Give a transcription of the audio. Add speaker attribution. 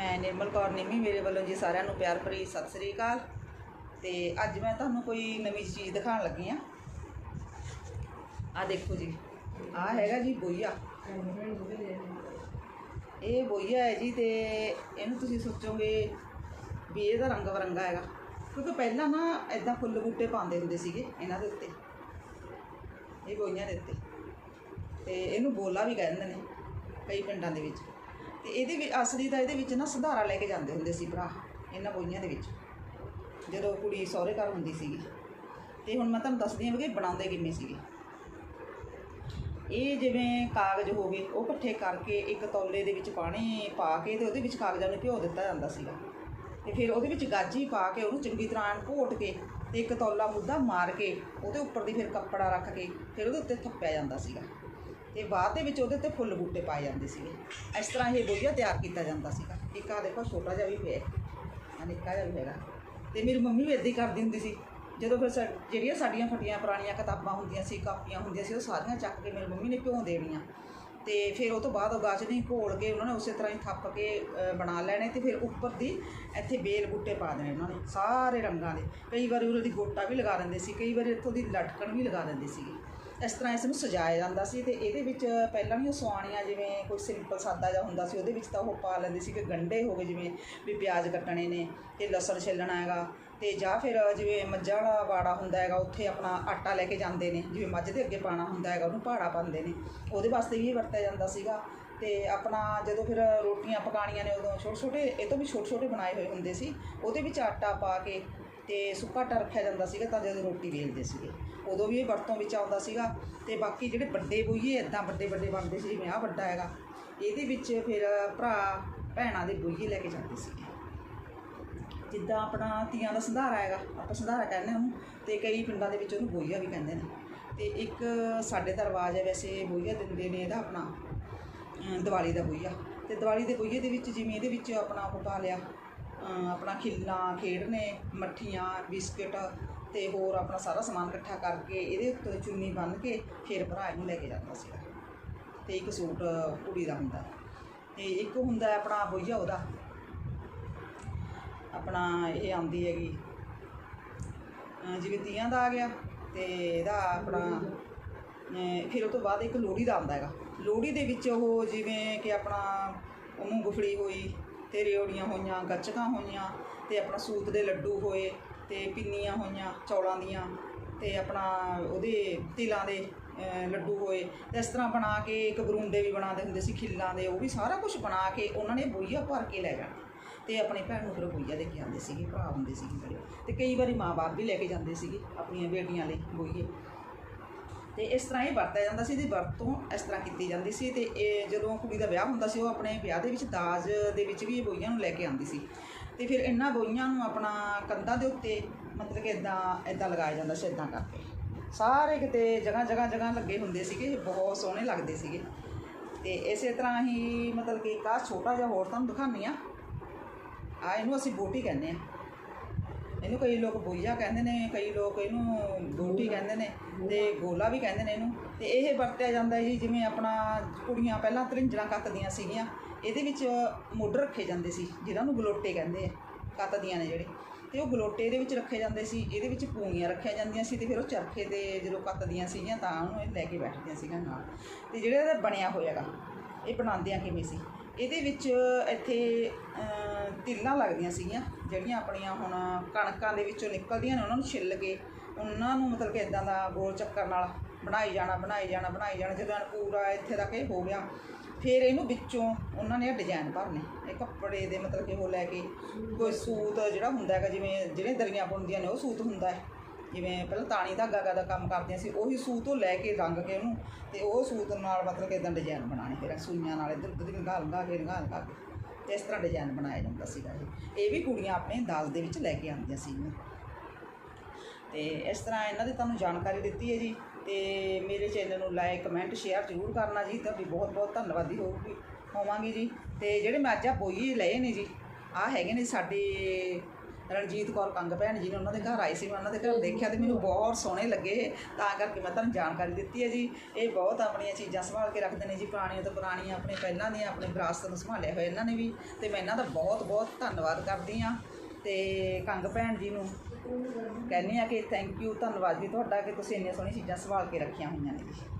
Speaker 1: ਮੈਂ ਨਿਰਮਲ ਕੌਰ ਨਿੰਮੀ ਮੇਰੇ ਵੱਲੋਂ ਜੀ ਸਾਰਿਆਂ ਨੂੰ ਪਿਆਰ ਭਰੀ ਸਤਿ ਸ੍ਰੀ ਅਕਾਲ। ਤੇ ਅੱਜ ਮੈਂ ਤੁਹਾਨੂੰ ਕੋਈ ਨਵੀਂ ਚੀਜ਼ ਦਿਖਾਉਣ ਲੱਗੀ ਆ ਆ ਦੇਖੋ ਜੀ ਆ ਹੈਗਾ ਜੀ ਬੋਈਆ। ਇਹ ਬੋਈਆ ਹੈ ਜੀ ਤੇ ਇਹਨੂੰ ਤੁਸੀਂ ਸੋਚੋਗੇ ਵੀ ਇਹਦਾ ਰੰਗ ਬਰੰਗਾ ਹੈਗਾ। ਕਿਉਂਕਿ ਪਹਿਲਾਂ ਨਾ ਐਦਾਂ ਫੁੱਲ ਬੂਟੇ ਪਾਉਂਦੇ ਹੁੰਦੇ ਸੀਗੇ ਇਹਨਾਂ ਦੇ ਉੱਤੇ। ਇਹ ਬੋਈਆਂ ਦੇ ਉੱਤੇ। ਤੇ ਇਹਨੂੰ ਬੋਲਾ ਵੀ ਕਹਿੰਦੇ ਨੇ ਕਈ ਪਿੰਡਾਂ ਦੇ ਵਿੱਚ। ਤੇ ਇਹਦੇ ਵਿੱਚ, ਅਸਲੀ ਤਾਂ ਇਹਦੇ ਵਿੱਚ ਨਾ ਸੁਧਾਰਾ ਲੈ ਕੇ ਜਾਂਦੇ ਹੁੰਦੇ ਸੀ ਭਰਾ, ਇਹਨਾਂ ਬੋਈਆਂ ਦੇ ਵਿੱਚ। ਜਦੋਂ ਕੁੜੀ ਸਹੁਰੇ ਘਰ ਹੁੰਦੀ ਸੀਗੀ। ਤੇ ਹੁਣ ਮੈਂ ਤੁਹਾਨੂੰ ਦੱਸਦੀ ਹਾਂ ਵੀ ਬਣਾਉਂਦੇ ਕਿਵੇਂ ਸੀਗੇ। ਇਹ ਜਿਵੇਂ ਕਾਗਜ਼ ਹੋ ਗਏ, ਉਹ ਇਕੱਠੇ ਕਰਕੇ ਇੱਕ ਤੌਲੇ ਦੇ ਵਿੱਚ ਪਾਣੀ ਪਾ ਕੇ ਤੇ ਉਹਦੇ ਵਿੱਚ ਕਾਗਜ਼ਾਂ ਨੂੰ ਭਿਓ ਦਿੱਤਾ ਜਾਂਦਾ ਸੀਗਾ। ਤੇ ਫਿਰ ਉਹਦੇ ਵਿੱਚ ਗਾਜੀ ਪਾ ਕੇ ਉਹਨੂੰ ਚੰਗੀ ਤਰ੍ਹਾਂ ਘੋਟ ਕੇ ਤੇ ਇੱਕ ਤੌਲਾ ਮੁੱਦਾ ਮਾਰ ਕੇ ਉਹਦੇ ਉੱਪਰ ਦੀ ਫਿਰ ਕੱਪੜਾ ਰੱਖ ਕੇ ਫਿਰ ਉਹਦੇ ਉੱਤੇ ਥੱਪਿਆ ਜਾਂਦਾ ਸੀਗਾ। ਤੇ ਬਾਅਦ ਦੇ ਵਿੱਚ ਉਹਦੇ ਉੱਤੇ ਫੁੱਲ ਬੂਟੇ ਪਾਏ ਜਾਂਦੇ ਸੀਗੇ। ਇਸ ਤਰ੍ਹਾਂ ਇਹ ਬੋਈਆ ਤਿਆਰ ਕੀਤਾ ਜਾਂਦਾ ਸੀਗਾ। ਇੱਕ ਆ ਦੇਖੋ, ਛੋਟਾ ਜਿਹਾ ਵੀ ਹੋਇਆ ਆ ਨਿੱਕਾ ਜਿਹਾ ਵੀ ਹੈਗਾ। ਤੇ ਮੇਰੀ ਮੰਮੀ ਵੀ ਇਦਾਂ ਹੀ ਕਰਦੀ ਹੁੰਦੀ ਸੀ। ਜਦੋਂ ਫਿਰ ਸਾ- ਜਿਹੜੀਆਂ ਸਾਡੀਆਂ ਫਟੀਆਂ ਪੁਰਾਣੀਆਂ ਕਿਤਾਬਾਂ ਹੁੰਦੀਆਂ ਸੀ, ਕਾਪੀਆਂ ਹੁੰਦੀਆਂ ਸੀ, ਉਹ ਸਾਰੀਆਂ ਚੱਕ ਕੇ ਮੇਰੀ ਮੰਮੀ ਨੇ ਭਿਉਂ ਦੇਣੀਆਂ। ਤੇ ਫਿਰ ਉਹ ਤੋਂ ਬਾਅਦ ਉਹ ਗਾਚ ਨਹੀਂ, ਘੋਲ ਕੇ ਉਹਨਾਂ ਨੇ ਉਸੇ ਤਰ੍ਹਾਂ ਹੀ ਥੱਪ ਕੇ ਬਣਾ ਲੈਣੇ ਤੇ ਫਿਰ ਉੱਪਰ ਦੀ ਇੱਥੇ ਬੇਲ ਬੂਟੇ ਪਾ ਦੇਣੇ ਉਹਨਾਂ ਨੇ, ਸਾਰੇ ਰੰਗਾਂ ਦੇ। ਕਈ ਵਾਰੀ ਉਹਨਾਂ ਦੀ ਗੋਟਾ ਵੀ ਲਗਾ ਦਿੰਦੇ ਸੀ, ਕਈ ਵਾਰੀ ਇੱਥੋਂ ਦੀ ਲਟਕਣ ਵੀ ਲਗਾ ਦਿੰਦੇ ਸੀਗੇ। ਇਸ ਤਰ੍ਹਾਂ ਇਸ ਨੂੰ ਸਜਾਇਆ ਜਾਂਦਾ ਸੀ ਤੇ ਇਹਦੇ ਵਿੱਚ ਪਹਿਲਾਂ ਵੀ ਉਹ ਸਵਾਣੀਆਂ ਜਿਵੇਂ ਕੋਈ ਸਿੰਪਲ ਸਾਦਾ ਜਿਹਾ ਹੁੰਦਾ ਸੀ, ਉਹਦੇ ਵਿੱਚ ਤਾਂ ਉਹ ਪਾ ਲੈਂਦੇ ਸੀ ਕਿ ਗੰਢੇ ਹੋ ਗਏ ਜਿਵੇਂ ਵੀ ਪਿਆਜ਼ ਕੱਟਣੇ ਨੇ ਤੇ ਲਸਣ ਛਿੱਲਣਾ ਹੈਗਾ ਤੇ ਜਾਂ ਫਿਰ ਜਿਵੇਂ ਮੱਝਾਂ ਵਾਲਾ ਵਾੜਾ ਹੁੰਦਾ ਹੈਗਾ, ਉੱਥੇ ਆਪਣਾ ਆਟਾ ਲੈ ਕੇ ਜਾਂਦੇ ਨੇ, ਜਿਵੇਂ ਮੱਝ ਦੇ ਅੱਗੇ ਪਾਣਾ ਹੁੰਦਾ ਹੈਗਾ, ਉਹਨੂੰ ਪਹਾੜਾ ਪਾਉਂਦੇ ਨੇ, ਉਹਦੇ ਵਾਸਤੇ ਵੀ ਇਹ ਵਰਤਿਆ ਜਾਂਦਾ ਸੀਗਾ ਤੇ ਆਪਣਾ ਜਦੋਂ ਫਿਰ ਰੋਟੀਆਂ ਪਕਾਣੀਆਂ ਨੇ ਉਦੋਂ ਛੋਟੇ ਛੋਟੇ ਇਹ ਤੋਂ ਵੀ ਛੋਟੇ ਛੋਟੇ ਬਣਾਏ ਹੋਏ ਹੁੰਦੇ ਸੀ, ਉਹਦੇ ਵਿੱਚ ਆਟਾ ਪਾ ਕੇ ਤੇ ਸੁੱਕਾ ਆਟਾ ਰੱਖਿਆ ਜਾਂਦਾ ਸੀਗਾ ਤਾਂ ਜਦੋਂ ਰੋਟੀ ਵੇਲਦੇ ਸੀਗੇ। ਉਦੋਂ ਵੀ ਇਹ ਵਰਤੋਂ ਵਿੱਚ ਆਉਂਦਾ ਸੀਗਾ ਤੇ ਬਾਕੀ ਜਿਹੜੇ ਵੱਡੇ ਬੋਈਏ ਇਦਾਂ ਵੱਡੇ ਵੱਡੇ ਬਣਦੇ ਸੀ, ਜਿਵੇਂ ਆਹ ਵੱਡਾ ਹੈਗਾ, ਇਹਦੇ ਵਿੱਚ ਫਿਰ ਭਰਾ ਭੈਣਾਂ ਦੇ ਬੋਈਏ ਲੈ ਕੇ ਜਾਂਦੇ ਸੀਗੇ। ਜਿੱਦਾਂ ਆਪਣਾ ਤੀਆਂ ਦਾ ਸੰਧਾਰਾ ਹੈਗਾ, ਆਪਾਂ ਸੰਧਾਰਾ ਕਹਿੰਦੇ ਉਹਨੂੰ, ਤੇ ਕਈ ਪਿੰਡਾਂ ਦੇ ਵਿੱਚ ਉਹਨੂੰ ਬੋਈਆ ਵੀ ਕਹਿੰਦੇ ਨੇ। ਤੇ ਇੱਕ ਸਾਡੇ ਦਾ ਰਿਵਾਜ ਹੈ ਵੈਸੇ ਬੋਈਆ ਦਿੰਦੇ ਨੇ ਇਹਦਾ ਆਪਣਾ ਅਮ ਦੀਵਾਲੀ ਦਾ ਬੋਈਆ ਤੇ ਦੀਵਾਲੀ ਦੇ ਬੋਈਏ ਦੇ ਵਿੱਚ ਜਿਵੇਂ ਇਹਦੇ ਵਿੱਚ ਆਪਣਾ ਉਹ ਪਾ ਲਿਆ ਆਪਣਾ ਖਿੱਲਾਂ ਖੇਡਣੇ, ਮੱਠੀਆਂ, ਬਿਸਕਿਟ ਅਤੇ ਹੋਰ ਆਪਣਾ ਸਾਰਾ ਸਮਾਨ ਇਕੱਠਾ ਕਰਕੇ ਇਹਦੇ ਉੱਤੇ ਚੁੰਨੀ ਬੰਨ੍ਹ ਕੇ ਫਿਰ ਭਰਾ ਇਹਨੂੰ ਲੈ ਕੇ ਜਾਂਦਾ ਸੀਗਾ। ਅਤੇ ਇੱਕ ਸੂਟ ਕੁੜੀ ਦਾ ਹੁੰਦਾ। ਅਤੇ ਇੱਕ ਹੁੰਦਾ ਆਪਣਾ ਬੋਈਆ ਉਹਦਾ। ਆਪਣਾ ਇਹ ਆਉਂਦੀ ਹੈਗੀ ਜਿਵੇਂ ਤੀਆਂ ਦਾ ਆ ਗਿਆ ਅਤੇ ਇਹਦਾ ਆਪਣਾ ਫਿਰ ਉਹ ਤੋਂ ਬਾਅਦ ਇੱਕ ਲੋਹੜੀ ਦਾ ਆਉਂਦਾ ਹੈਗਾ। ਲੋਹੜੀ ਦੇ ਵਿੱਚ ਉਹ ਜਿਵੇਂ ਕਿ ਆਪਣਾ ਮੂੰਗਫਲੀ ਹੋਈ ਤੇ ਰਿਓੜੀਆਂ ਹੋਈਆਂ, ਗੱਚਕਾਂ ਹੋਈਆਂ ਤੇ ਆਪਣਾ ਸੂਤ ਦੇ ਲੱਡੂ ਹੋਏ ਤੇ ਪਿੰਨੀਆਂ ਹੋਈਆਂ, ਚੌਲਾਂ ਦੀਆਂ ਤੇ ਆਪਣਾ ਉਹਦੇ ਤਿਲਾਂ ਦੇ ਲੱਡੂ ਹੋਏ। ਤੇ ਇਸ ਤਰ੍ਹਾਂ ਬਣਾ ਕੇ ਇੱਕ ਬਰੂੰਡੇ ਵੀ ਬਣਾਉਂਦੇ ਹੁੰਦੇ ਸੀ ਖਿੱਲਾਂ ਦੇ, ਉਹ ਵੀ ਸਾਰਾ ਕੁਝ ਬਣਾ ਕੇ ਉਹਨਾਂ ਨੇ ਬੋਈਆ ਭਰ ਕੇ ਲੈ ਜਾਣਾ। ਤੇ ਆਪਣੀ ਭੈਣ ਨੂੰ ਫਿਰ ਉਹ ਬੋਈਆ ਦੇ ਕੇ ਆਉਂਦੇ ਸੀਗੇ, ਭਰਾ ਹੁੰਦੇ ਸੀਗੇ ਬੜੇ। ਤੇ ਕਈ ਵਾਰੀ ਮਾਂ-ਬਾਪ ਵੀ ਲੈ ਕੇ ਜਾਂਦੇ ਸੀਗੇ, ਆਪਣੀਆਂ ਬੇਟੀਆਂ ਲਈ ਬੋਈਏ। ਤੇ ਇਸ ਤਰ੍ਹਾਂ ਇਹ ਵਰਤਿਆ ਜਾਂਦਾ ਸੀ, ਇਹਦੀ ਵਰਤੋਂ ਇਸ ਤਰ੍ਹਾਂ ਕੀਤੀ ਜਾਂਦੀ ਸੀ ਤੇ ਇਹ ਜਦੋਂ ਕੁੜੀ ਦਾ ਵਿਆਹ ਹੁੰਦਾ ਸੀ, ਉਹ ਆਪਣੇ ਵਿਆਹ ਦੇ ਵਿੱਚ ਦਾਜ ਦੇ ਵਿੱਚ ਵੀ ਇਹ ਬੋਈਆਂ ਨੂੰ ਲੈ ਕੇ ਆਉਂਦੀ ਸੀ। ਤੇ ਫਿਰ ਇਹਨਾਂ ਬੋਈਆਂ ਨੂੰ ਆਪਣਾ ਕੰਧਾਂ ਦੇ ਉੱਤੇ ਮਤਲਬ ਕਿ ਇਦਾਂ ਇਦਾਂ ਲਗਾਇਆ ਜਾਂਦਾ ਸੀ ਇਦਾਂ ਕਰਕੇ। ਸਾਰੇ ਕਿਤੇ ਜਗ੍ਹਾ ਜਗ੍ਹਾ ਜਗ੍ਹਾ ਲੱਗੇ ਹੁੰਦੇ ਸੀਗੇ, ਬਹੁਤ ਸੋਹਣੇ ਲੱਗਦੇ ਸੀਗੇ। ਤੇ ਇਸੇ ਤਰ੍ਹਾਂ ਹੀ ਮਤਲਬ ਕਿ ਇੱਕ ਛੋਟਾ ਜਿਹਾ ਹੋਰ ਤੁਹਾਨੂੰ ਦਿਖਾਉਂਦੀ ਆ ਆ ਇਹਨੂੰ ਅਸੀਂ ਬੋਟੀ ਕਹਿੰਦੇ ਆ ਇਹਨੂੰ ਕਈ ਲੋਕ ਬੋਈਆ ਕਹਿੰਦੇ ਨੇ, ਕਈ ਲੋਕ ਇਹਨੂੰ ਗੋਟੀ ਕਹਿੰਦੇ ਨੇ ਤੇ ਗੋਲਾ ਵੀ ਕਹਿੰਦੇ ਨੇ ਇਹਨੂੰ। ਤੇ ਇਹ ਵਰਤਿਆ ਜਾਂਦਾ ਹੈ ਜੀ ਜਿਵੇਂ ਆਪਣਾ ਕੁੜੀਆਂ ਪਹਿਲਾਂ ਤਰਿੰਜਣਾ ਕੱਤਦੀਆਂ ਸੀਗੀਆਂ, ਇਹਦੇ ਵਿੱਚ ਮੁੱਢ ਰੱਖੇ ਜਾਂਦੇ ਸੀ, ਜਿਹਨਾਂ ਨੂੰ ਗਲੋਟੇ ਕਹਿੰਦੇ ਆ, ਕੱਤਦੀਆਂ ਨੇ ਜਿਹੜੇ। ਤੇ ਉਹ ਗਲੋਟੇ ਇਹਦੇ ਵਿੱਚ ਰੱਖੇ ਜਾਂਦੇ ਸੀ, ਇਹਦੇ ਵਿੱਚ ਪੂਣੀਆਂ ਰੱਖੀਆਂ ਜਾਂਦੀਆਂ ਸੀ ਤੇ ਫਿਰ ਉਹ ਚਰਖੇ ਤੇ ਜਦੋਂ ਕੱਤਦੀਆਂ ਸੀਗੀਆਂ ਤਾਂ ਉਹਨੂੰ ਇਹ ਲੈ ਕੇ ਬੈਠਦੀਆਂ ਸੀਗੀਆਂ ਨਾਲ। ਤੇ ਜਿਹੜਾ ਇਹਦਾ ਬਣਿਆ ਹੋਇਆਗਾ, ਇਹ ਬਣਾਉਂਦਿਆਂ ਕਿਵੇਂ ਸੀ? ਇਹਦੇ ਵਿੱਚ ਇੱਥੇ ਤਿੱਲਾਂ ਲੱਗਦੀਆਂ ਸੀਗੀਆਂ, ਜਿਹੜੀਆਂ ਆਪਣੀਆਂ ਹੁਣ ਕਣਕਾਂ ਦੇ ਵਿੱਚੋਂ ਨਿਕਲਦੀਆਂ ਨੇ, ਉਹਨਾਂ ਨੂੰ ਛਿੱਲ ਕੇ ਉਹਨਾਂ ਨੂੰ ਮਤਲਬ ਕਿ ਇਦਾਂ ਦਾ ਗੋਲ ਚੱਕਰ ਨਾਲ ਬਣਾਈ ਜਾਣਾ ਬਣਾਈ ਜਾਣਾ ਬਣਾਈ ਜਾਣਾ, ਜਦੋਂ ਐਨ ਪੂਰਾ ਇੱਥੇ ਤੱਕ ਇਹ ਹੋ ਗਿਆ, ਫਿਰ ਇਹਨੂੰ ਵਿੱਚੋਂ ਉਹਨਾਂ ਨੇ ਡਿਜ਼ਾਈਨ ਭਰਨੇ, ਇਹ ਕੱਪੜੇ ਦੇ ਮਤਲਬ ਕਿ ਉਹ ਲੈ ਕੇ, ਕੋਈ ਸੂਤ ਜਿਹੜਾ ਹੁੰਦਾ ਹੈਗਾ, ਜਿਵੇਂ ਜਿਹੜੇ ਦਰੀਆਂ ਬੁਣਦੀਆਂ ਨੇ, ਉਹ ਸੂਤ ਹੁੰਦਾ ਹੈ। ਜਿਵੇਂ ਪਹਿਲਾਂ ਤਾਣੀ ਧਾਗਾ ਗਾ ਦਾ ਕੰਮ ਕਰਦੀਆਂ ਸੀ, ਉਹੀ ਸੂਤ ਤੋਂ ਲੈ ਕੇ ਰੰਗ ਕੇ ਉਹਨੂੰ, ਤੇ ਉਹ ਸੂਤ ਨਾਲ ਮਤਲਬ ਕਿ ਇਦਾਂ ਡਿਜ਼ਾਈਨ ਬਣਾਉਣੇ, ਫਿਰ ਸੂਈਆਂ ਨਾਲ ਇੱਧਰ ਉੱਧਰ ਲੰਘਾ ਗਾਲ ਕੇ ਗਾਲ ਗਾ ਕੇ। ਤੇ ਇਸ ਤਰ੍ਹਾਂ ਡਿਜ਼ਾਈਨ ਬਣਾਇਆ ਜਾਂਦਾ ਸੀਗਾ ਇਹ? ਇਹ ਵੀ ਕੁੜੀਆਂ ਆਪਣੇ ਦਾਜ ਦੇ ਵਿੱਚ ਲੈ ਕੇ ਆਉਂਦੀਆਂ ਸੀਗੀਆਂ। ਤੇ ਇਸ ਤਰ੍ਹਾਂ ਇਹਨਾਂ ਦੀ ਤੁਹਾਨੂੰ ਜਾਣਕਾਰੀ ਦਿੱਤੀ ਹੈ ਜੀ। ਤੇ ਮੇਰੇ ਚੈਨਲ ਨੂੰ ਲਾਈਕ ਕਮੈਂਟ, ਸ਼ੇਅਰ ਜ਼ਰੂਰ ਕਰਨਾ ਜੀ। ਤੁਹਾਡੀ ਬਹੁਤ ਬਹੁਤ ਧੰਨਵਾਦੀ ਹੋਊਗੀ, ਹੋਵਾਂਗੀ ਜੀ। ਤੇ ਜਿਹੜੇ ਮੈਂ ਅੱਜ ਆ ਬੋਈ ਲਏ ਨੇ ਜੀ ਆ ਹੈਗੇ ਨੇ ਸਾਡੇ ਰਣਜੀਤ ਕੌਰ ਕੰਗ ਭੈਣ ਜੀ ਨੇ ਉਹਨਾਂ ਦੇ ਘਰ ਆਏ ਸੀ, ਮੈਂ ਉਹਨਾਂ ਦੇ ਘਰ ਦੇਖਿਆ ਤੇ ਮੈਨੂੰ ਬਹੁਤ ਸੋਹਣੇ ਲੱਗੇ, ਤਾਂ ਕਰਕੇ ਮੈਂ ਤੁਹਾਨੂੰ ਜਾਣਕਾਰੀ ਦਿੱਤੀ ਹੈ ਜੀ। ਇਹ ਬਹੁਤ ਆਪਣੀਆਂ ਚੀਜ਼ਾਂ ਸੰਭਾਲ ਕੇ ਰੱਖਦੇ ਨੇ ਜੀ, ਪੁਰਾਣੀਆਂ ਤੋਂ ਪੁਰਾਣੀਆਂ, ਆਪਣੇ ਪਹਿਲਾਂ ਦੀਆਂ, ਆਪਣੇ ਵਿਰਾਸਤ ਨੂੰ ਸੰਭਾਲਿਆ ਹੋਇਆ ਇਹਨਾਂ ਨੇ ਵੀ। ਤੇ ਮੈਂ ਇਹਨਾਂ ਦਾ ਬਹੁਤ ਬਹੁਤ ਧੰਨਵਾਦ ਕਰਦੀ ਆ ਤੇ ਕੰਗ ਭੈਣ ਜੀ ਨੂੰ ਕਹਿੰਦੀ ਆ ਕਿ ਥੈਂਕ ਯੂ ਧੰਨਵਾਦ ਜੀ ਤੁਹਾਡਾ ਕਿ ਤੁਸੀਂ ਇੰਨੀਆਂ ਸੋਹਣੀਆਂ ਚੀਜ਼ਾਂ ਸੰਭਾਲ ਕੇ ਰੱਖੀਆਂ ਹੋਈਆਂ ਨੇ ਜੀ।